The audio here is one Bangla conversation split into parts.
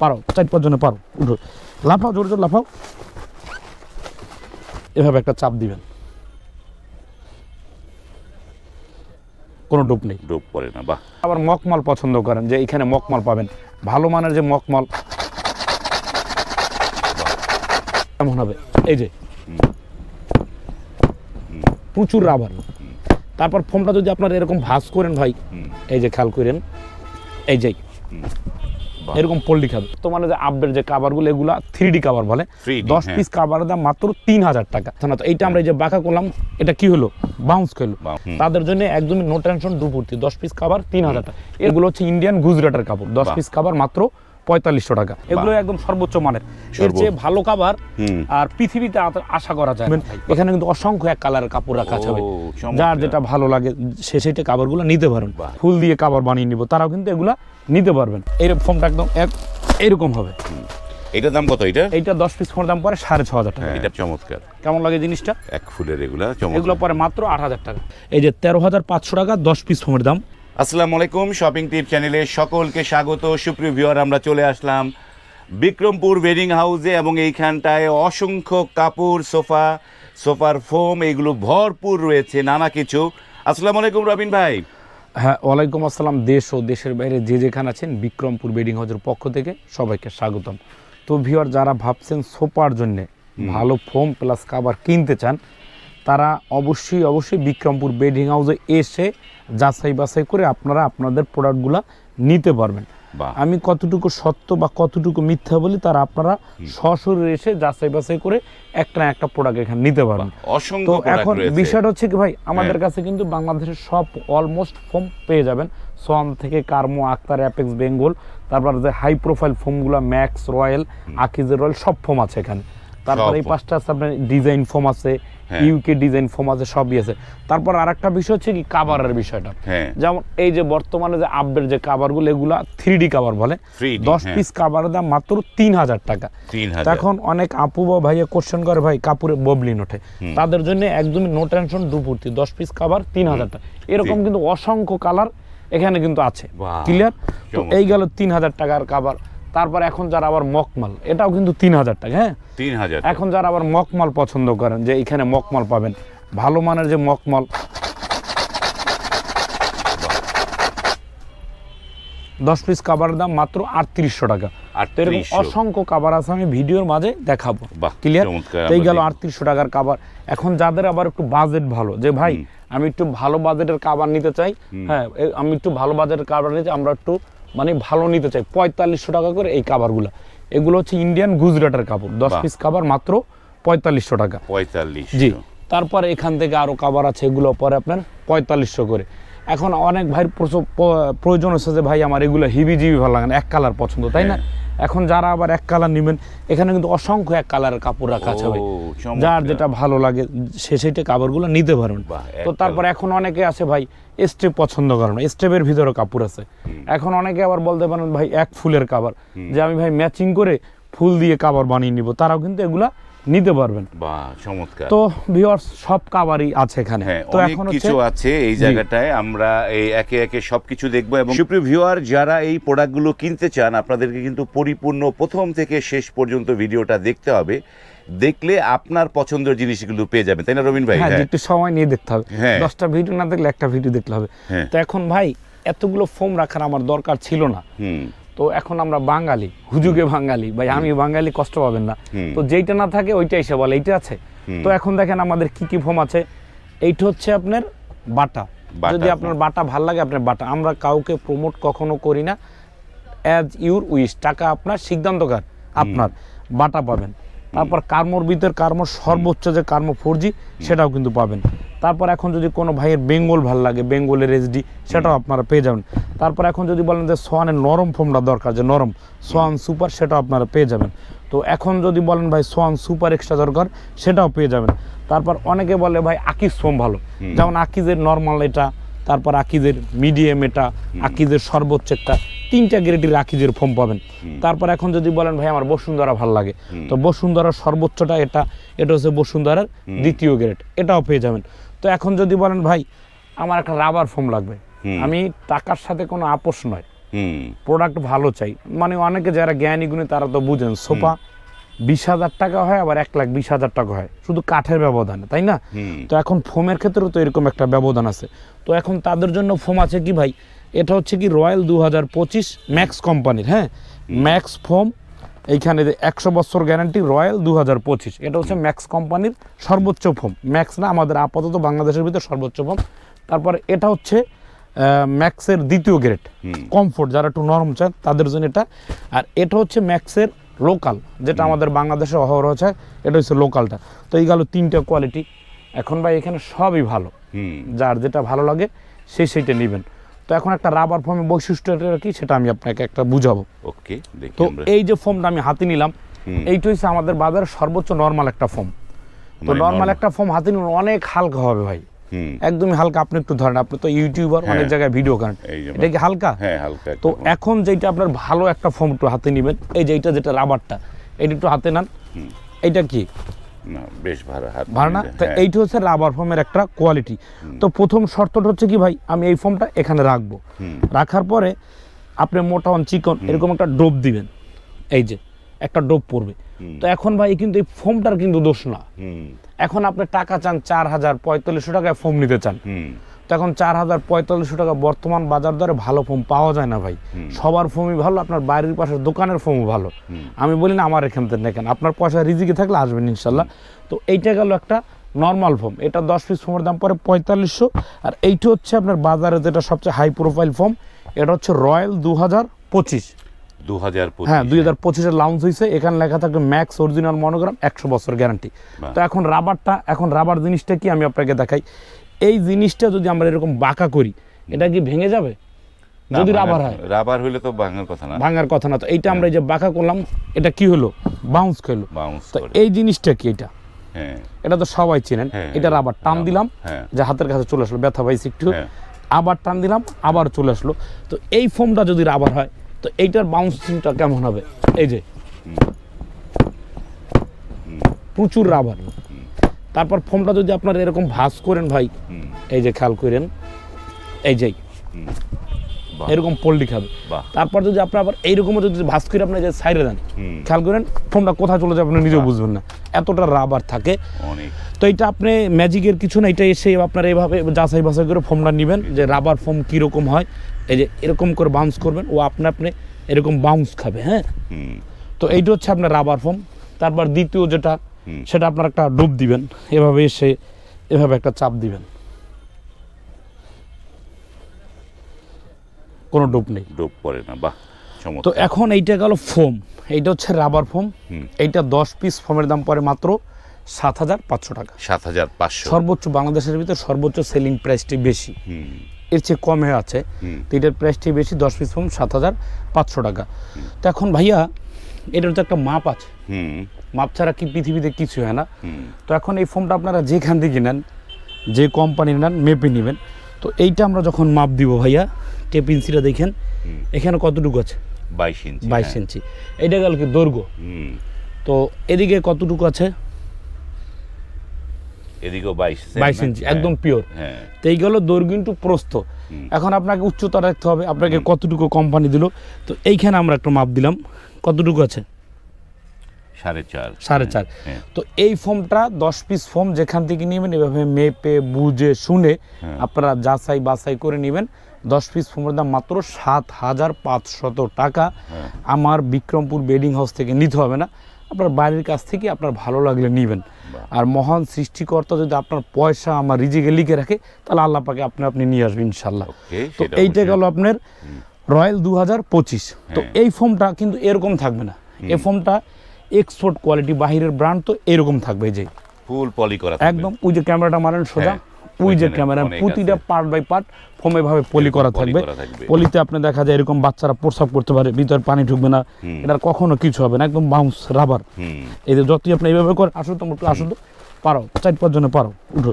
পারো চার পাঁচজনে পারো উঠো। লাফাও জোর জোর লাফাও। এভাবে একটা চাপ দিবেন। কোনো ডুব নেই। ডুব পড়ে না বাহ। আবার মকমাল পছন্দ করেন যে এখানে মকমাল পাবেন। ভালো মানের যে মকমাল এমন হবে? এই যে। প্রচুর রাবার। তারপর ফোমটা যদি আপনার এরকম ভাঁজ করেন ভাই এই যে খেয়াল করেন এই যে। এরকম পোল্ট্রি খাবে তো মানে যে আপডেট যে কাভারগুলো এগুলা থ্রি ডি কাভার বলে। দশ হ্যাঁ। পিস কাভারের দাম মাত্র তিন হাজার টাকা। তো এইটা আমরা এই যে বাঁকা করলাম এটা কি হলো? বাউন্স খেলো। তাদের জন্য একদমই নো টেনশন দুপুর্তি। দশ পিস কাভার তিন হাজার টাকা। এগুলো হচ্ছে ইন্ডিয়ান গুজরাটের কাপড়। দশ পিস কাভার মাত্র পঁয়তাল্লিশশো টাকা। এগুলো একদম সর্বোচ্চ মানের। এর চেয়ে ভালো হুম। আর পৃথিবীতে আশা করা যায় এখানে কিন্তু অসংখ্য এক কালারের কাপড় রাখা চমৎকার। যার যেটা ভালো লাগে সে সেটা কাভারগুলো নিতে পারেন। ফুল দিয়ে কাভার বানিয়ে নিব। তারাও কিন্তু এগুলা নিতে পারবেন। এই ফোনটা একদম এক এরকম হবে। এটার দাম কত এটা? এইটা দশ পিস ফোনের দাম পরে সাড়ে ছ হাজার টাকা। হ্যাঁ, এটা চমৎকার। কেমন লাগে জিনিসটা? এক ফুলের এগুলা এগুলো পরে মাত্র আট হাজার টাকা। এই যে তেরো হাজার পাঁচশো টাকা দশ পিস ফোনের দাম। আসসালামু আলাইকুম শপিং টিপ চ্যানেলে সকলকে স্বাগত। সুপ্রিয় ভিউয়ার আমরা চলে আসলাম বিক্রমপুর ওয়েডিং হাউসে এবং এইখানটায় অসংখ্য কাপড় সোফা সোফার ফোম এগুলো ভরপুর রয়েছে নানা কিছু। আসসালামু আলাইকুম রবিন ভাই। হ্যাঁ ওয়ালাইকুম আসসালাম দেশ ও দেশের বাইরে যে যেখানে আছেন বিক্রমপুর বেডিং হাউজের পক্ষ থেকে সবাইকে স্বাগতম তো ভিওর যারা ভাবছেন সোপার জন্যে ভালো ফোম প্লাস কাবার কিনতে চান তারা অবশ্যই অবশ্যই বিক্রমপুর বেডিং হাউসে এসে যাচাই বাছাই করে আপনারা আপনাদের প্রোডাক্টগুলো নিতে পারবেন। আমি কতটুকু সত্য বা কতটুকু মিথ্যা বলি তার আপনারা সশরীরে এসে যাচাই বাছাই করে একটা না একটা প্রোডাক্ট এখানে নিতে পারবেন তো এখন বিষয়টা হচ্ছে কি ভাই আমাদের হ্যাঁ। কাছে কিন্তু বাংলাদেশের সব অলমোস্ট ফোম পেয়ে যাবেন সোয়ান থেকে কার্মো আক্তার অ্যাপেক্স বেঙ্গল তারপর যে হাই প্রোফাইল ফোমগুলো ম্যাক্স রয়্যাল আকিজের রয়্যাল সব ফোম আছে এখানে তারপর এই। পাঁচটা আছে আপনার ডিজাইন ফোম আছে। ইউকে ডিজাইন ফোম আছে সবই আছে। তারপর আরেকটা বিষয় হচ্ছে কি কাভারের বিষয়টা। হ্যাঁ। যেমন এই যে বর্তমানে যে আপডেট যে কাভারগুলো এগুলা থ্রি ডি কাভার বলে। দশ হ্যাঁ। পিস কাভারের দাম মাত্র তিন হাজার টাকা। এখন অনেক আপু বা ভাইয়া কোশ্চেন করে ভাই কাপুরে ববলিন ওঠে তাদের জন্য একদমই নো টেনশন দুপুর্তি দশ পিস কাভার তিন হাজার টাকা। এরকম কিন্তু অসংখ্য কালার এখানে কিন্তু আছে। ক্লিয়ার তো এই গেল তিন হাজার টাকার কাভার তারপর এখন যারা আবার মকমাল এটাও কিন্তু তিন হাজার টাকা হ্যাঁ? তিন হাজার এখন যারা আবার মকমাল পছন্দ করেন যে এখানে মকমাল পাবেন ভালো মানের যে মকমাল দশ পিস কাভারের দাম মাত্র আটত্রিশশো টাকা। এরকম অসংখ্য কাবার আছে আমি ভিডিওর মাঝে দেখাবো। ক্লিয়ার এই গেল আটত্রিশশো টাকার কাবার এখন যাদের আবার একটু বাজেট ভালো যে ভাই আমি একটু ভালো বাজেটের কাবার নিতে চাই হ্যাঁ আমি একটু ভালো বাজেটের কাভার নিতে আমরা একটু মানে ভালো নিতে চাই। পঁয়তাল্লিশশো টাকা করে এই কাভারগুলো এগুলো হচ্ছে ইন্ডিয়ান গুজরাটের কাপড়। দশ পিস কাভার মাত্র পঁয়তাল্লিশশো টাকা। পঁয়তাল্লিশ জি। তারপর এখান থেকে আরও কাভার আছে এগুলো পরে আপনার পঁয়তাল্লিশশো করে। এখন অনেক ভাইয়ের প্রয়োজন হচ্ছে যে ভাই আমার এগুলো হিবি জিবি ভালো লাগে না এক কালার পছন্দ তাই না? এখন যারা আবার এক কালার নেবেন এখানে কিন্তু অসংখ্য এক কালারের কাপড় রাখা চমৎকার। যার যেটা ভালো লাগে সে সেটা কাপড়গুলো নিতে পারবেন। তো তারপর এখন অনেকে আছে ভাই স্টেপ পছন্দ করে না। স্টেপের ভিতরে কাপড় আছে। এখন অনেকে আবার বলতে পারেন ভাই এক ফুলের কাবার যে আমি ভাই ম্যাচিং করে ফুল দিয়ে কাবার বানিয়ে নিব। তারাও কিন্তু এগুলা নিতে পারবেন। চমৎকার। তো ভিউয়ার্স সব কাভারই আছে এখানে। হ্যাঁ তো এখন কিছু আছে এই জায়গাটায়। আমরা এই একে একে সবকিছু দেখব এবং সুপ্রিয় ভিউয়ার যারা এই প্রোডাক্টগুলো কিনতে চান আপনাদেরকে কিন্তু পরিপূর্ণ প্রথম থেকে শেষ পর্যন্ত ভিডিওটা দেখতে হবে। দেখলে আপনার পছন্দের জিনিসগুলো পেয়ে যাবেন। তাই না রবিন ভাই? হ্যাঁ হ্যাঁ। একটু সময় নিয়ে দেখতে হবে। হ্যাঁ। দশটা ভিডিও না দেখলে একটা ভিডিও দেখতে হবে। তো এখন ভাই এতগুলো ফোম রাখার আমার দরকার ছিল না। হুম। তো এখন আমরা বাঙালি হুজুগে বাঙালি ভাই আমি বাঙালি কষ্ট পাবেন না। তো যেইটা না থাকে ওইটাই সে বলে এইটা আছে। তো এখন দেখেন আমাদের কি কি ফোম আছে। এইটা হচ্ছে আপনার বাটা। যদি আপনার বাটা ভালো লাগে আপনার বাটা। আমরা কাউকে প্রমোট কখনো করি না। অ্যাজ ইউর উইশ টাকা আপনার সিদ্ধান্তকার আপনার বাটা পাবেন। তারপর কার্মোর ভিতর কার্মোর সর্বোচ্চ যে কার্মো ফোর জি সেটাও কিন্তু পাবেন। তারপর এখন যদি কোনো ভাইয়ের বেঙ্গল ভালো লাগে বেঙ্গলের এইচডি সেটাও আপনারা পেয়ে যাবেন। তারপর এখন যদি বলেন যে সোয়ানের নরম ফোমটা দরকার যে নরম সোয়ান সুপার সেটাও আপনারা পেয়ে যাবেন। তো এখন যদি বলেন ভাই সোয়ান সুপার এক্সট্রা দরকার সেটাও পেয়ে যাবেন। তারপর অনেকে বলে ভাই আকিজ ফোম ভালো। যেমন আকিজের নর্মাল এটা তারপর আকিজের মিডিয়াম এটা আকিজের সর্বোচ্চ একটা তিনটা গ্রেডের আকিজের ফোম পাবেন। তারপর এখন যদি বলেন ভাই আমার বসুন্ধরা ভালো লাগে। তো বসুন্ধরার সর্বোচ্চটা এটা এটা হচ্ছে বসুন্ধরার দ্বিতীয় গ্রেড এটাও পেয়ে যাবেন। তো এখন যদি বলেন ভাই আমার একটা রাবার ফোম লাগবে। আমি টাকার সাথে কোনো আপোষ নয়। প্রোডাক্ট ভালো চাই। মানে অনেকে যারা জ্ঞানী গুণী তারা তো বুঝেন সোফা বিশ হাজার টাকা হয় আবার এক লাখ বিশ হাজার টাকা হয়। শুধু কাঠের ব্যবধানে তাই না? তো এখন ফোমের ক্ষেত্রেও তো এরকম একটা ব্যবধান আছে। তো এখন তাদের জন্য ফোম আছে কি ভাই? এটা হচ্ছে কি রয়্যাল দু হাজার পঁচিশ ম্যাক্স কোম্পানির হ্যাঁ? ম্যাক্স ফোম এইখানে যে একশো বছর গ্যারান্টি রয়্যাল দু হাজার পঁচিশ। এটা হচ্ছে ম্যাক্স কোম্পানির সর্বোচ্চ ফোম। ম্যাক্স না আমাদের আপাতত বাংলাদেশের ভিতরে সর্বোচ্চ ফোম। তারপরে এটা হচ্ছে ম্যাক্সের দ্বিতীয় গ্রেড কমফোর্ট যারা একটু নরম চান তাদের জন্য এটা। আর এটা হচ্ছে ম্যাক্সের লোকাল যেটা আমাদের বাংলাদেশে অহরহ চায় এটা হচ্ছে লোকালটা। তো এই গেল তিনটা কোয়ালিটি। এখন ভাই এখানে সবই ভালো। যার যেটা ভালো লাগে সে সেইটা নেবেন। তো এখন একটা রাবার ফোমের বৈশিষ্ট্যটা কি সেটা আমি আপনাকে একটা বুঝাবো। ওকে তো এই যে ফোমটা আমি হাতে নিলাম এইটা হচ্ছে আমাদের বাজারের সর্বোচ্চ নর্মাল একটা ফোম তো মানে নর্মাল একটা ফোম হাতে নিলে অনেক হালকা হবে ভাই। একদমই হালকা আপনি একটু ধরেন আপনি তো ইউটিউবার অনেক হ্যাঁ। জায়গায় ভিডিও করেন। এটা কি হালকা? হ্যাঁ হালকা তো এখন যেটা আপনার ভালো একটা ফোম একটু হাতে নেবেন এই যে এইটা যেটা রাবারটা এটা একটু হাতে নেন। এটা কি? না বেশ ভালো হাত ভালো না? তো হ্যাঁ। এইটা হচ্ছে রাবার ফোমের একটা কোয়ালিটি তো প্রথম শর্তটা হচ্ছে কি ভাই আমি এই ফোমটা এখানে রাখব। রাখার পরে আপনি মোটা অন চিকন এরকম একটা ডোপ দিবেন। এই যে একটা ডোপ পড়বে। তো এখন ভাই কিন্তু এই ফোমটার কিন্তু দোষ না। এখন আপনি টাকা চান চার হাজার পঁয়তাল্লিশশো টাকায় ফোম নিতে চান। হুম তো চার হাজার পঁয়তাল্লিশশো টাকা বর্তমান বাজার দরে ভালো ফোম পাওয়া যায় না ভাই। সবার ফোমই ভালো আপনার বাড়ির পাশের দোকানের ফোমও ভালো। আমি বলি না আমার এখান থেকে দেখেন আপনার পয়সা রিজিকে থাকলে আসবেন ইনশাল্লাহ। তো এইটা গেল একটা নর্মাল ফোম এটা দশ পিস ফোমের দাম পরে পঁয়তাল্লিশশো। আর এইটা হচ্ছে আপনার বাজারে যেটা সবচেয়ে হাই প্রোফাইল ফোম এটা হচ্ছে রয়্যাল দু হাজার পঁচিশ। দু হাজার হ্যাঁ দুই হাজার পঁচিশের লাউন্স হয়েছে এখানে লেখা থাকবে ম্যাক্স অরিজিনাল মনোগ্রাম একশো বছর গ্যারান্টি তো এখন রাবারটা এখন রাবার জিনিসটা কি আমি আপনাকে দেখাই। এই জিনিসটা যদি আমরা এরকম বাঁকা করি এটা কি ভেঙে যাবে? যদি রাবার হয়। রাবার হইলে তো ভাঙার কথা না। ভাঙার কথা না। তো এইটা আমরা এই যে বাঁকা করলাম এটা কি হলো? বাউন্স খেলো বাউন্স তো এই জিনিসটা কি এটা? হ্যাঁ। এটা তো সবাই চেনেন। হ্যাঁ, এটা রাবার টান দিলাম হ্যাঁ। যে হাতের কাছে চলে আসলো ব্যথা পাইছি একটু। হ্যাঁ। আবার টান দিলাম আবার চলে আসলো। তো এই ফোমটা যদি রাবার হয় তো এইটার বাউন্সিংটা কেমন হবে? এই যে। প্রচুর রাবার। তারপর ফোমটা যদি আপনার এরকম ভাঁজ করেন ভাই এই যে খেয়াল করেন এই যে এরকম পল্লি খাবে। তারপর যদি আপনি আবার এইরকম যদি ভাঁজ করে আপনি যে সাইডে দেন খেয়াল করেন ফোমটা কোথায় চলে যাবে আপনি নিজেও বুঝবেন না। এতটা রাবার থাকে। তো এটা আপনি ম্যাজিকের কিছু না এটা এসে আপনার এইভাবে যাচাই বাছাই করে ফোমটা নেবেন যে রাবার ফোম কীরকম হয় এই যে এরকম করে বাউন্স করবেন ও আপনি আপনি এরকম বাউন্স খাবে হ্যাঁ? তো এইটা হচ্ছে আপনার রাবার ফোম তারপর দ্বিতীয় যেটা। সেটা আপনার একটা ডুব দিবেন। এভাবে এসে এভাবে একটা চাপ দিবেন। কোনো ডুব নেই। ডুব পড়ে না বাহ তো এখন এইটা গেল ফোম। এইটা হচ্ছে রাবার ফোম। এইটা দশ পিস ফোমের দাম পড়ে মাত্র সাত হাজার পাঁচশো টাকা। সাত হাজার পাঁচশো। সর্বোচ্চ বাংলাদেশের ভিতরে সর্বোচ্চ সেলিং প্রাইসটি বেশি। এর চেয়ে কমে আছে। তো এটার প্রাইসটি বেশি দশ পিস ফোম সাত হাজার পাঁচশো টাকা। তো এখন ভাইয়া এটার তো একটা মাপ আছে। মাপ ছাড়া কি পৃথিবীতে কিছু হয় না। তো এখন এই ফোনটা আপনারা যেখান থেকে নেন যে কোম্পানির নেন মেপে নেবেন। তো এইটা আমরা যখন মাপ দিব ভাইয়া টেপ ইঞ্চিটা দেখেন এখানে কতটুকু আছে? বাইশ ইঞ্চি বাইশ হ্যাঁ। ইঞ্চি। এইটা গেল কি দৈর্ঘ্য। হুম। তো এদিকে কতটুকু আছে? এদিকেও বাইশ বাইশ ইঞ্চি হ্যাঁ, একদম পিওর হ্যাঁ। তো এই গেল দৈর্ঘ্য ইন্টু প্রস্থ এখন আপনাকে উচ্চতা রাখতে হবে আপনাকে কতটুকু কোম্পানি দিল? তো এইখানে আমরা একটা মাপ দিলাম। কতটুকু আছে? সাড়ে চার। সাড়ে চার। হ্যাঁ। তো এই ফোমটা দশ পিস ফোম যেখান থেকে নেবেন এভাবে মেপে বুঝে শুনে আপনারা যাচাই বাছাই করে নেবেন। দশ পিস ফোমের দাম মাত্র সাত হাজার পাঁচশত টাকা। আমার বিক্রমপুর বেডিং হাউস থেকে নিতে হবে না। আপনার বাড়ির কাছ থেকে আপনার ভালো লাগলে নেবেন। আর মহান সৃষ্টিকর্তা যদি আপনার পয়সা আমার রিজিকে লিখে রাখে তাহলে আল্লাহ পাকে আপনি আপনি নিয়ে আসবেন ইনশাল্লাহ তো এইটা। গেল আপনার রয়্যাল দু হাজার পঁচিশ। তো হ্যাঁ। এই ফোমটা কিন্তু এরকম থাকবে না। এই ফোমটা এক্সপোর্ট কোয়ালিটি বাহিরের ব্র্যান্ড তো এরকম থাকবে যে ফুল পলি করা একদম ওই যে ক্যামেরাটা মারেন সোজা। ওই যে ক্যামেরা প্রতিটা পার্ট বাই পার্ট ফোমে ভাবে পলি করা থাকবে। পলিতে আপনি দেখা যায় এরকম বাচ্চারা প্রস্রাব করতে পারে ভিতর পানি ঢুকবে না। এটার কখনো কিছু হবে না একদম বাউন্স রাবার এই যে যতই আপনি এইভাবে করে আসো তোমরা একটু আসো তো। পারো চার পাঁচ জনে পারো উঠো।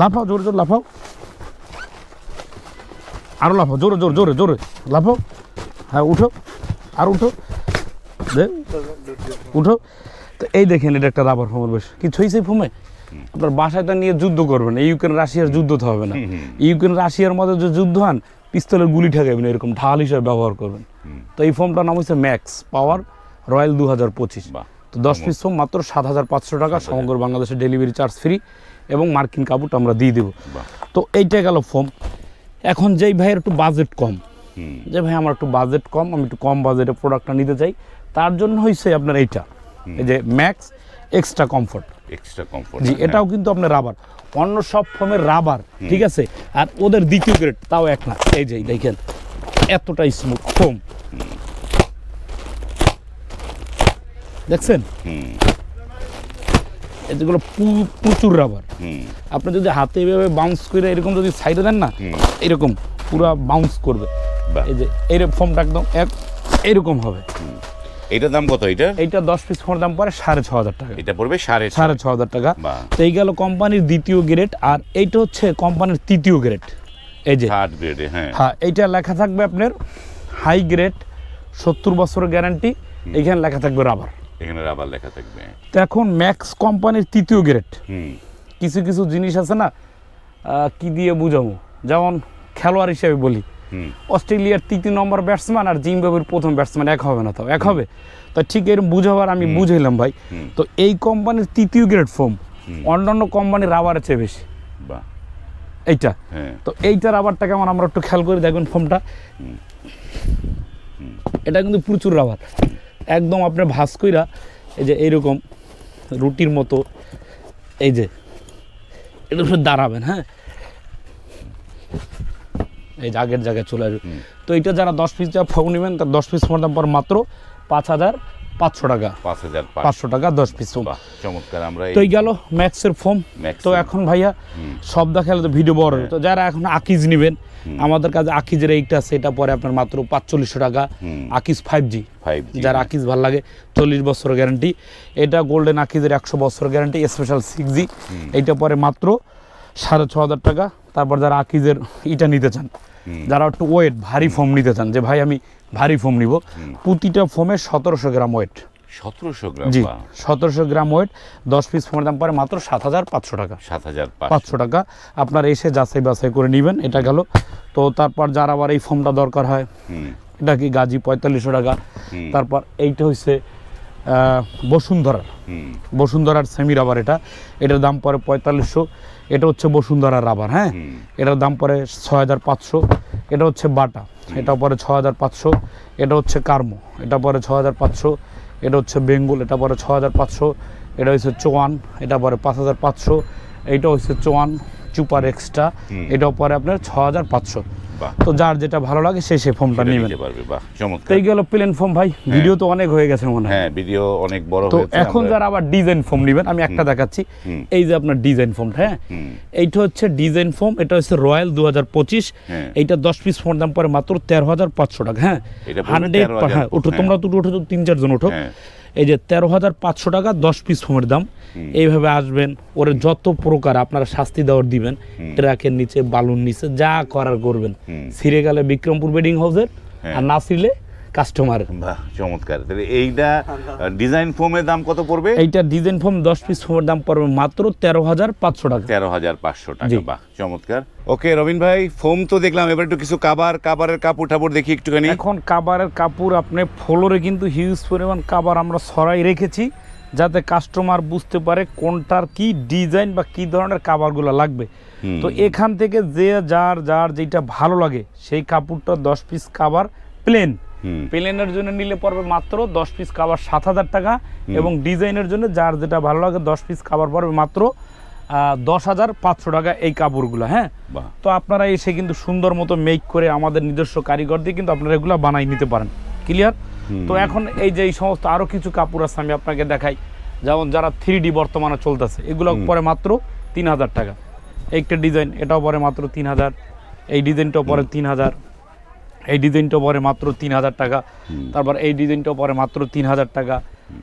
লাফাও জোরে জোরে লাফাও। আরও লাফাও জোরে জোরে জোরে জোরে লাফাও। হ্যাঁ উঠো আর উঠো। উঠো। তো এই দেখেন এটা একটা রাবার ফোমের বেশ কিছু হয়েছে ফোমে? আপনার বাসাটা নিয়ে যুদ্ধ করবেন ইউক্রেন রাশিয়ার যুদ্ধ তো হবে না। ইউক্রেন রাশিয়ার মধ্যে যে যুদ্ধ হন পিস্তলের গুলি ঠেকাবেন এরকম ঢাল হিসেবে ব্যবহার করবেন। তো এই ফোমটার নাম হচ্ছে ম্যাক্স পাওয়ার রয়্যাল দু হাজার পঁচিশ তো দশ পিস ফোম মাত্র সাত হাজার পাঁচশো টাকা সমগ্র বাংলাদেশে ডেলিভারি চার্জ ফ্রি এবং মার্কিন কাপড়টা আমরা দিয়ে দেবো। তো এইটা গেল ফোম এখন যেই ভাইয়ের একটু বাজেট কম যে ভাই আমার একটু বাজেট কম আমি একটু কম বাজেটে প্রোডাক্টটা নিতে চাই তার জন্য হয়েছে আপনার এইটা। এই যে max extra comfort. Extra comfort জি এটাও কিন্তু আপনার রাবার অন্য সব ফোমের রাবার ঠিক আছে? আর ওদের দ্বিতীয় গ্রেড তাও এক না। এই যে দেখেন এতটা স্মুথ ফোম দেখছেন? এগুলো প্রচুর রাবার আপনি যদি হাতে এভাবে বাউন্স করে এরকম যদি সাইডে দেন না এরকম পুরো বাউন্স করবে। এই যে এই ফোমটা একদম এক এরকম হবে। এটার দাম কত এটার এইটা দশ পিস ফোনের দাম পড়ে সাড়ে ছ হাজার টাকা। এটা পড়বে সাড়ে সাড়ে ছ হাজার টাকা। তো এই গেল কোম্পানির দ্বিতীয় গ্রেড আর এইটা হচ্ছে কোম্পানির তৃতীয় গ্রেড এই যে। থার্ড গ্রেডে হ্যাঁ। হ্যাঁ এইটা লেখা থাকবে আপনার হাই গ্রেড সত্তর বছরের গ্যারান্টি এখানে লেখা থাকবে রাবার এখানে রাবার লেখা থাকবে। তো এখন ম্যাক্স কোম্পানির তৃতীয় গ্রেড কিছু কিছু জিনিস আছে না কি দিয়ে বুঝাবো? যেমন খেলোয়াড় হিসেবে বলি। অস্ট্রেলিয়ার তৃতীয় নম্বর ব্যাটসম্যান আর জিম্বাবুয়ের প্রথম ব্যাটসম্যান। এক হবে না তো? এক হবে? তো ঠিক এরকম বুঝাবার আমি বুঝাইলাম ভাই। তো এই কোম্পানির তৃতীয় গ্রেড ফোম অন্যান্য কোম্পানির রাবারের চেয়ে বেশি। এইটা। হ্যাঁ। তো এইটা রাবারটা কেমন আমরা একটু খেয়াল করে দেখবেন ফোমটা এটা কিন্তু প্রচুর রাবার একদম আপনার ভাস কইরা এই যে এইরকম রুটির মতো এই যে এটা দাঁড়াবেন হ্যাঁ? এই যে আগের জায়গায় চলে আসবে। তো এটা যারা দশ পিস যা ফোন নেবেন তার দশ পিস ফোন দাম পর মাত্র পাঁচ হাজার পাঁচশো টাকা। পাঁচ হাজার পাঁচশো টাকা দশ পিস ফোম চমৎকার আমরা তো গেল ম্যাক্সের ফোম তো এখন ভাইয়া সব দেখালে তো ভিডিও বড়। তো যারা এখন আকিজ নেবেন আমাদের কাছে আকিজের এইটা আছে এটা পরে আপনার মাত্র পাঁচচল্লিশশো টাকা। আকিজ ফাইভ জি যারা আকিজ ভালো লাগে চল্লিশ বছর গ্যারান্টি এটা গোল্ডেন আকিজের একশো বছর গ্যারান্টি স্পেশাল সিক্স জি এইটা পরে মাত্র সাড়ে ছ হাজার টাকা। তারপর যারা আকিজের ইটা নিতে চান যারা একটু ওয়েট ভারী ফোম নিতে চান যে ভাই আমি ভারী ফোম নিব প্রতিটা ফোমে সতেরোশো গ্রাম ওয়েট সতেরোশো গ্রাম জি সতেরোশো গ্রাম ওয়েট দশ পিস ফোমের দাম পরে মাত্র সাত হাজার পাঁচশো টাকা। সাত হাজার পাঁচশো। টাকা। আপনার এসে যাচাই বাছাই করে নেবেন এটা গেল। তো তারপর যার আবার এই ফোমটা দরকার হয় এটা কি গাজী পঁয়তাল্লিশশো টাকা। তারপর এইটা হচ্ছে বসুন্ধরার বসুন্ধরার সেমি রাবার এটা। এটার দাম পরে পঁয়তাল্লিশশো। এটা হচ্ছে বসুন্ধরার রাবার হ্যাঁ? এটার দাম পরে ছয় হাজার পাঁচশো। এটা হচ্ছে বাটা। এটা পরে ছ হাজার পাঁচশো। এটা হচ্ছে কার্মো। এটা পরে ছ হাজার পাঁচশো। এটা হচ্ছে বেঙ্গল। এটা পরে ছ হাজার পাঁচশো। এটা হচ্ছে চোয়ান। এটা পরে পাঁচ হাজার পাঁচশো। এইটা হচ্ছে চোয়ান। চুপার এক্সট্রা এটাও পরে আপনার ছ হাজার পাঁচশো। তো যার যেটা ভালো লাগে সে সে ফর্মটা সেটা নেবেন নিতে পারবে বাহ চমৎকার। তো এই গেল প্লেন ফর্ম ভাই। ভিডিও তো অনেক হয়ে গেছে মনে হয়। হ্যাঁ ভিডিও অনেক বড় তো এখন যারা আবার ডিজাইন ফোম নেবেন আমি একটা দেখাচ্ছি। এই যে আপনার ডিজাইন ফোমটা হ্যাঁ? এইটা হচ্ছে ডিজাইন ফোম এটা হচ্ছে রয়্যাল দু হাজার পঁচিশ। হ্যাঁ। এইটা দশ পিস ফোন দাম পরে মাত্র তেরো হাজার পাঁচশো টাকা হ্যাঁ? হান্ড্রেড 13,000 হ্যাঁ ওঠো হ্যাঁ। তোমরা ওঠো তো তিন চারজন ওঠো হ্যাঁ। এই যে তেরো হাজার পাঁচশো টাকা দশ পিস ফোমের দাম। এইভাবে আসবেন ওরে যত প্রকার আপনারা শাস্তি দেওয়ার দিবেন ট্রাকের নিচে বালুর নিচে যা করার করবেন। সিরে গেলে বিক্রমপুর বেডিং হাউসের হ্যাঁ। আর না ছিঁড়লে কাস্টমার বাহ চমৎকার। তাহলে এইটা ডিজাইন ফোমের দাম কত পড়বে? এইটা ডিজাইন ফোম দশ পিস ফোমের দাম পড়বে মাত্র তেরো হাজার পাঁচশো টাকা। তেরো হাজার পাঁচশো টাকা। বাহ চমৎকার। ওকে রবিন ভাই ফোম তো দেখলাম এবার একটু কিছু কাবার কাবারের কাপড় টাপড় দেখি একটুখানি। এখন কাবারের কাপড় আপনি ফ্লোরে কিন্তু হিউজ পরিমাণ কাবার আমরা সরাই রেখেছি যাতে কাস্টমার বুঝতে পারে কোনটার কি ডিজাইন বা কি ধরনের কাবারগুলো লাগবে। তো এখান থেকে যে যার যার যেটা ভালো লাগে সেই কাপড়টা দশ পিস কাবার প্লেন প্লেনের জন্য নিলে পড়বে মাত্র দশ পিস কাবার সাত হাজার টাকা এবং ডিজাইনের জন্য যার যেটা ভালো লাগে দশ পিস কাবার পড়বে মাত্র দশ হাজার পাঁচশো টাকা এই কাপড়গুলো হ্যাঁ? তো আপনারা এসে কিন্তু সুন্দর মতো মেক করে আমাদের নিজস্ব কারিগর দিয়ে কিন্তু আপনারা এগুলো বানাই নিতে পারেন। ক্লিয়ার তো এখন এই যে এই সমস্ত আরও কিছু কাপড় আছে আমি আপনাকে দেখাই। যেমন যারা থ্রি ডি বর্তমানে চলতেছে এগুলো পরে মাত্র তিন হাজার টাকা। একটা ডিজাইন এটাও পরে মাত্র তিন হাজার এই ডিজাইনটাও পরে তিন হাজার। এই ডিজাইনটা পরে মাত্র তিন হাজার টাকা। তারপর এই ডিজাইনটা পরে মাত্র তিন হাজার টাকা।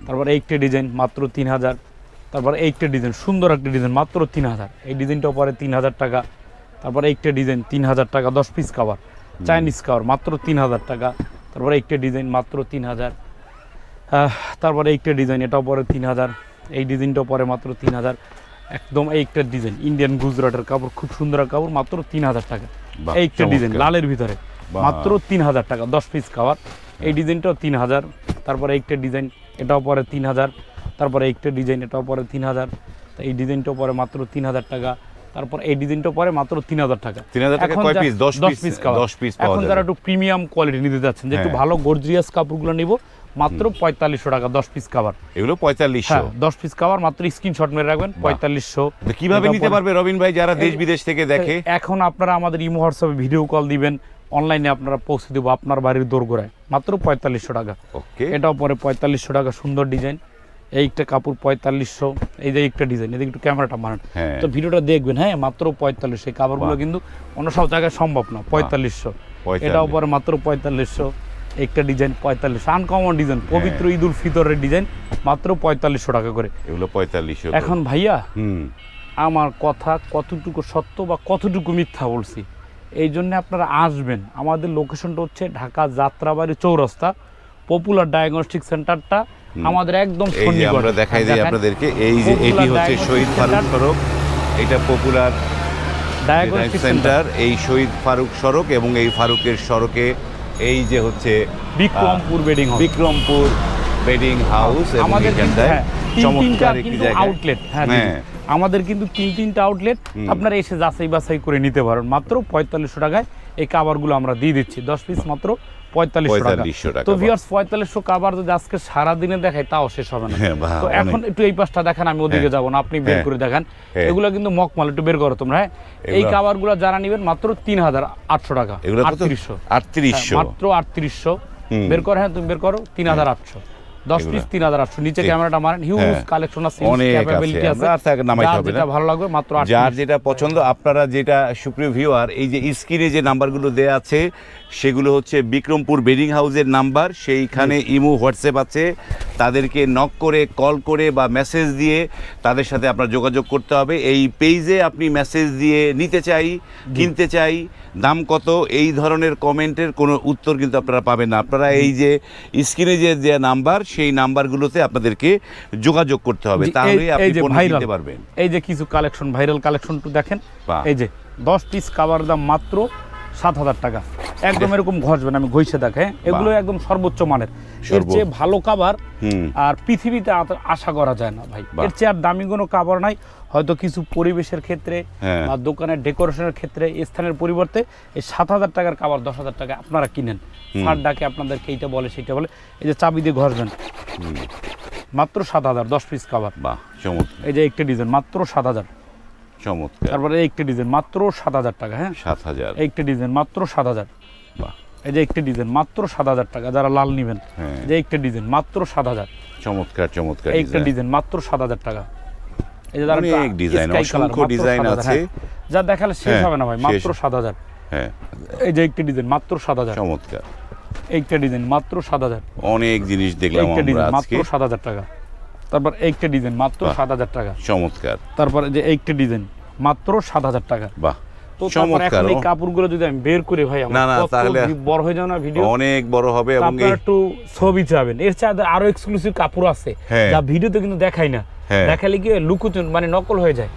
তারপর এইটা ডিজাইন মাত্র তিন হাজার। তারপর এইটা ডিজাইন সুন্দর একটা ডিজাইন মাত্র তিন হাজার। এই ডিজাইনটাও পরে তিন হাজার টাকা। তারপর এইটা ডিজাইন তিন হাজার টাকা দশ পিস কাভার চাইনিজ কাভার মাত্র তিন হাজার টাকা। তারপর এইটা ডিজাইন মাত্র তিন হাজার। তারপরে এইটা ডিজাইন এটাও পরে তিন হাজার। এই ডিজাইনটাও পরে মাত্র তিন হাজার। একদম এই একটা ডিজাইন ইন্ডিয়ান গুজরাটের কাপড় খুব সুন্দর কাপড় মাত্র তিন হাজার টাকা। এইটা ডিজাইন লালের ভিতরে। মাত্র তিন হাজার টাকা দশ পিস কাভার এই ডিজাইনটাও তিন হাজার তারপরে একটা ডিজাইন এটাও পরে তিন হাজার তারপরে একটা ডিজাইন এটাও পরে তিন হাজার তা এই ডিজাইনটাও পরে মাত্র তিন হাজার টাকা তারপর এই ডিজাইনটাও পরে মাত্র তিন হাজার টাকা। 3000 টাকা এখন কয় piece? 10 দশ পিস 10 piece পাওয়া এখন যারা একটু প্রিমিয়াম কোয়ালিটি নিতে যাচ্ছেন যে একটু হ্যাঁ। ভালো গর্জিয়াস কাপড়গুলো নিব মাত্র পঁয়তাল্লিশশো টাকা দশ পিস কাভার এগুলো পঁয়তাল্লিশশো। হ্যাঁ দশ পিস কাভার মাত্র স্ক্রিনশট মেরে রাখবেন পঁয়তাল্লিশশো। কীভাবে নিতে পারবে রবিন ভাই যারা দেশ বিদেশ থেকে দেখে? এখন আপনারা আমাদের ইমো হোয়াটসঅ্যাপে ভিডিও কল দিবেন অনলাইনে আপনারা পৌঁছে দেবো আপনার বাড়ির দোরগোড়ায়। মাত্র পঁয়তাল্লিশশো টাকা। ওকে। এটাও পরে পঁয়তাল্লিশশো টাকা সুন্দর ডিজাইন। এইটা কাপড় পঁয়তাল্লিশশো এই যে একটা ডিজাইন এদিকে একটু ক্যামেরাটা মারেন। হ্যাঁ। তো ভিডিওটা দেখবেন হ্যাঁ মাত্র পঁয়তাল্লিশশো। এই কাপড়গুলো কিন্তু অন্য সব জায়গায় সম্ভব না পঁয়তাল্লিশশো। এটাও পরে মাত্র পঁয়তাল্লিশশো। একটা ডিজাইন পঁয়তাল্লিশ আনকমন ডিজাইন হ্যাঁ। পবিত্র ঈদ উল ফিতরের ডিজাইন মাত্র পঁয়তাল্লিশশো টাকা করে। এগুলো পঁয়তাল্লিশশো এখন ভাইয়া আমার কথা কতটুকু সত্য বা কতটুকু মিথ্যা বলছি? এই জন্য আপনারা আসবেন। আমাদের লোকেশনটা হচ্ছে ঢাকা যাত্রাবাড়ি চৌরাস্তা পপুলার ডায়াগনস্টিক সেন্টারটা আমাদের একদম আমরা দেখাই দিই আপনাদেরকে এই যে এটি হচ্ছে শহীদ ফারুক সড়ক। এটা পপুলার ডায়াগনস্টিক সেন্টার এই শহীদ ফারুক সড়ক এবং এই ফারুকের সড়কে এই যে হচ্ছে Bikrampur bedding Bikrampur bedding house আমাদের হ্যাঁ, চমৎকার একটি জায়গা আউটলেট হ্যাঁ হ্যাঁ আমাদের কিন্তু তিন তিনটা আউটলেট আপনারা এসে যাচাই বাছাই করে নিতে পারেন। মাত্র পঁয়তাল্লিশশো টাকায় এই কাভারগুলো আমরা দিয়ে দিচ্ছি। দশ পিস মাত্র পঁয়তাল্লিশশো টাকা। তো ভিউয়ার্স পঁয়তাল্লিশশো কাভার যদি আজকে সারা দিনে দেখায় তাও শেষ হবে না। হ্যাঁ, তো এখন একটু এই পাশটা দেখেন আমি ওদিকে হ্যাঁ। যাব না আপনি বের হ্যাঁ। করে দেখান। এগুলো কিন্তু মকমাল একটু বের করো তোমরা হ্যাঁ। এই কাভারগুলো যারা নেবেন মাত্র তিন হাজার আটশো টাকা। আটত্রিশশো। আটত্রিশশো। মাত্র আটত্রিশশো। বের করো হ্যাঁ তুমি বের করো তিন হাজার আটশো। দশ এগুলা। পিস তিন হাজার আটশো নিচে ঠিক। ক্যামেরাটা মারেন হিউজ হ্যাঁ। কালেকশন আছে ক্যাপাবিলিটি আছে আর হবে যেটা ভালো লাগবে মাত্র যার যেটা পছন্দ আপনারা যেটা সুপ্রিয় ভিউয়ার এই যে স্ক্রিনে যে নাম্বারগুলো দেওয়া আছে সেগুলো হচ্ছে বিক্রমপুর বেডিং হাউসের নাম্বার। সেইখানে ইমো হোয়াটসঅ্যাপ আছে। তাদেরকে নক করে কল করে বা মেসেজ দিয়ে তাদের সাথে আপনার যোগাযোগ করতে হবে। এই পেজে আপনি মেসেজ দিয়ে নিতে চাই কিনতে চাই দাম কত এই ধরনের কমেন্টের কোনো উত্তর কিন্তু আপনারা পাবেন না। আপনারা এই যে স্ক্রিনে যে যে নাম্বার সেই নাম্বারগুলোতে আপনাদেরকে যোগাযোগ করতে হবে। তাহলে আপনি পণ্য কিনতে পারবেন। এই যে কিছু কালেকশন ভাইরাল কালেকশন দেখেন। এই যে দশ পিস কাবার দাম মাত্র সাত হাজার টাকা। একদম এরকম ঘষবেন আমি ঘষে দেখে এগুলো একদম সর্বোচ্চ মানের। এর চেয়ে ভালো কাবার আর পৃথিবীতে আশা করা যায় না ভাই। এর চেয়ে আর দামি কোনো কাবার নাই। হয়তো কিছু পরিবেশের ক্ষেত্রে হ্যাঁ। বা দোকানের ডেকোরেশনের ক্ষেত্রে স্থানের পরিবর্তে এই সাত হাজার টাকার কাবার দশ হাজার টাকা আপনারা কিনেন। ফার ডাকে আপনাদেরকে এইটা বলে সেইটা বলে। এই যে চাবি দিয়ে ঘষবেন। মাত্র সাত হাজার দশ পিস কাবার বা এই যে একটা ডিজাইন মাত্র সাত হাজার। চমৎকার। তারপরে একটা ডিজাইন মাত্র সাত হাজার টাকা হ্যাঁ? সাত হাজার। একটা ডিজাইন মাত্র সাত হাজার। বাহ। এই যে একটা ডিজাইন মাত্র সাত হাজার টাকা যারা লাল নিবেন হ্যাঁ। যে একটা ডিজাইন মাত্র সাত হাজার। চমৎকার চমৎকার একটা ডিজাইন। মাত্র সাত হাজার টাকা। এই যে অনেক একটু color, অসংখ্য design 7,000 আছে। হ্যাঁ। যা দেখালে শেষ হ্যাঁ, হবে না ভাই মাত্র সাত হাজার। হ্যাঁ। এই যে একটা ডিজাইন মাত্র সাত হাজার। চমৎকার। এইটা ডিজাইন মাত্র সাত হাজার। অনেক জিনিস দেখলাম আমরা ডিজাইন মাত্র সাত হাজার টাকা। তারপর একটা ডিজাইন মাত্র সাত হাজার টাকা। চমৎকার। তারপর যে একটা ডিজাইন মাত্র সাত হাজার টাকা। বাহ তো চমৎকার এই কাপড়গুলো যদি আমি বের করি ভাই না, না, তাহলে- বড় হয়ে যাবে না ভিডিও? অনেক বড় হবে এবং আপনারা একটু ছবি চাবেন। এর চাইতে আরও এক্সক্লুসিভ কাপড় আছে হ্যাঁ। যা ভিডিওতে কিন্তু দেখাই না। হ্যাঁ। দেখালে কি লুকুচুন মানে নকল হয়ে যায়।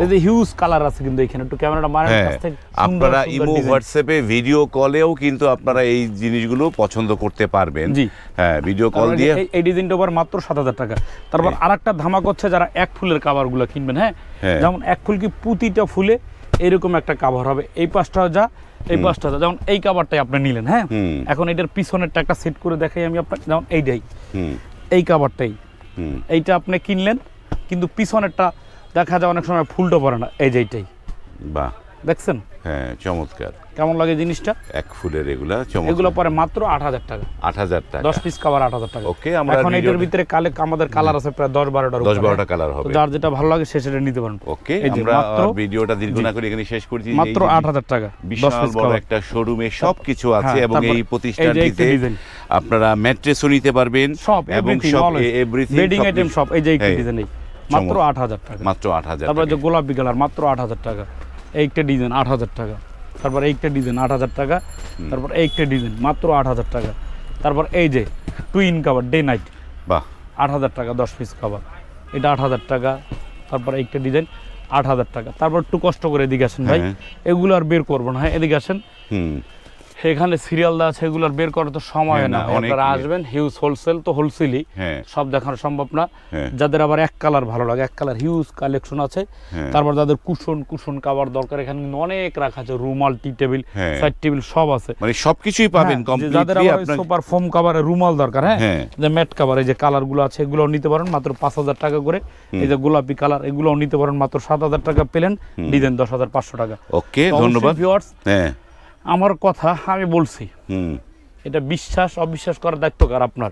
এই যে হিউজ কালার আছে কিন্তু এখানে একটু ক্যামেরাটা মারেন হ্যাঁ কাছ থেকে আপনারা ইমো হোয়াটসঅ্যাপে ভিডিও কলেও কিন্তু আপনারা এই জিনিসগুলো পছন্দ করতে পারবেন। হ্যাঁ ভিডিও কল দিয়ে। এই- ডিজাইনটা আবার মাত্র সাত হাজার টাকা। তারপর আরেকটা ধামাক হচ্ছে যারা এক ফুলের কাভারগুলো কিনবেন হ্যাঁ? হ্যাঁ। যেমন এক ফুল কি প্রতিটা ফুলে এরকম একটা কাভার হবে। এই পাশটা যা এই পাশটা যা। যেমন এই কাভারটাই আপনি নিলেন হ্যাঁ? এখন এটার পিছনেরটা একটা সেট করে দেখাই আমি আপনাকে। যেমন এইটাই। এই কাভারটাই হুম। এইটা আপনি কিনলেন কিন্তু পিছনেরটা দেখা যায় অনেক সময় ফুলটা পড়ে না এই যে এইটাই। বাহ। দেখছেন? হ্যাঁ চমৎকার। কেমন লাগে জিনিসটা? এক ফুলের এগুলা এগুলো চমৎকার পরে মাত্র আট হাজার টাকা। আট হাজার টাকা। দশ পিস কাভার আট হাজার টাকা। ওকে, আমরা এখন এটার ভিতরে কালে আমাদের কালার আছে প্রায় দশ বারোটার দশ। বারোটা কালার হবে। যার যেটা ভালো লাগে সে সেটা নিতে পারেন ওকে আমরা ভিডিওটা দীর্ঘ না করে এখানে শেষ করছি। মাত্র আট হাজার টাকা। বিশাল বড় একটা শোরুমে সবকিছু আছে হ্যাঁ, এবং এই প্রতিষ্ঠানটিতে আপনারা ম্যাট্রেসও নিতে পারবেন সব এবং সব এভরিথিং বেডিং আইটেম সব এই যে একটা হ্যাঁ, ডিজাইন এই মাত্র আট হাজার টাকা। মাত্র আট হাজার তারপর যে গোলাপি কালার মাত্র আট হাজার টাকা। এইটা ডিজাইন আট হাজার টাকা। তারপর এইটা ডিজাইন আট হাজার টাকা। তারপর এইটা ডিজাইন মাত্র আট হাজার টাকা। তারপর এই যে টুইন কাভার ডে নাইট বাহ। আট হাজার টাকা দশ পিস কাভার এটা আট হাজার টাকা। তারপর এইটা ডিজাইন আট হাজার টাকা। তারপর একটু কষ্ট করে এদিকে আসেন ভাই। হ্যাঁ। এগুলো আর বের করব না। হ্যাঁ এদিকে আসেন। এখানে সিরিয়াল দেওয়া আছে এগুলো বের করার তো সময় হ্যাঁ, না আপনারা ইয়ে। আসবেন হিউজ হোলসেল তো হোলসেলই হ্যাঁ। সব দেখানো সম্ভব না। হ্যাঁ। যাদের আবার এক কালার ভালো লাগে এক কালার হিউজ কালেকশন আছে। তারপর যাদের কুশন কুশন কাবার দরকার এখানে অনেক রাখা আছে রুমাল টি টেবিল। সাইড টেবিল সব আছে। মানে সবকিছুই পাবেন যাদের আবার সুপার ফোম কাভারের রুমাল দরকার হ্যাঁ। যে ম্যাট কাভার এই যে কালারগুলো আছে এগুলো নিতে পারেন মাত্র পাঁচ হাজার টাকা করে। এই যে গোলাপি কালার এগুলো নিতে পারেন মাত্র সাত হাজার টাকা পেলেন দিলেন দশ হাজার পাঁচশো টাকা। ওকে ধন্যবাদ। viewers, হ্যাঁ। আমার কথা আমি বলছি। এটা বিশ্বাস অবিশ্বাস করার দায়িত্ব কার আপনার?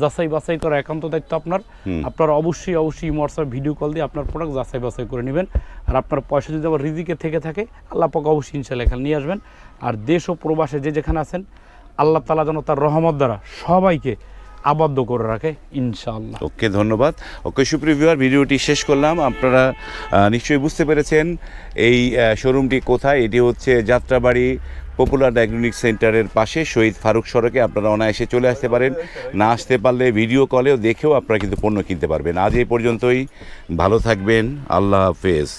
যাচাই বাছাই করা একান্ত দায়িত্ব আপনার। আপনার অবশ্যই অবশ্যই হোয়াটসঅ্যাপ ভিডিও কল দিয়ে আপনার প্রোডাক্ট যাচাই বাছাই করে নেবেন। আর আপনার পয়সা যদি আবার রিজিকে থেকে থাকে আল্লাহ পাক অবশ্যই ইনশাল্লাহ এখানে নিয়ে আসবেন। আর দেশ ও প্রবাসে যে যেখানে আছেন আল্লাহ তালা যেন তার রহমত দ্বারা সবাইকে আবদ্ধ করে রাখে, ইনশাআল্লাহ। ওকে, ধন্যবাদ। ওকে সুপ্রিভিউয়ার ভিডিওটি শেষ করলাম। আপনারা নিশ্চয়ই বুঝতে পেরেছেন এই শোরুমটি কোথায়? এটি হচ্ছে যাত্রাবাড়ি পপুলার ডায়াগনস্টিক সেন্টারের পাশে শহীদ ফারুক সড়কে। আপনারা অনায়াসে চলে আসতে পারেন। না আসতে পারলে ভিডিও কলেও দেখেও আপনারা কিন্তু পণ্য কিনতে পারবেন। আজ এই পর্যন্তই। ভালো থাকবেন। আল্লাহ হাফেজ।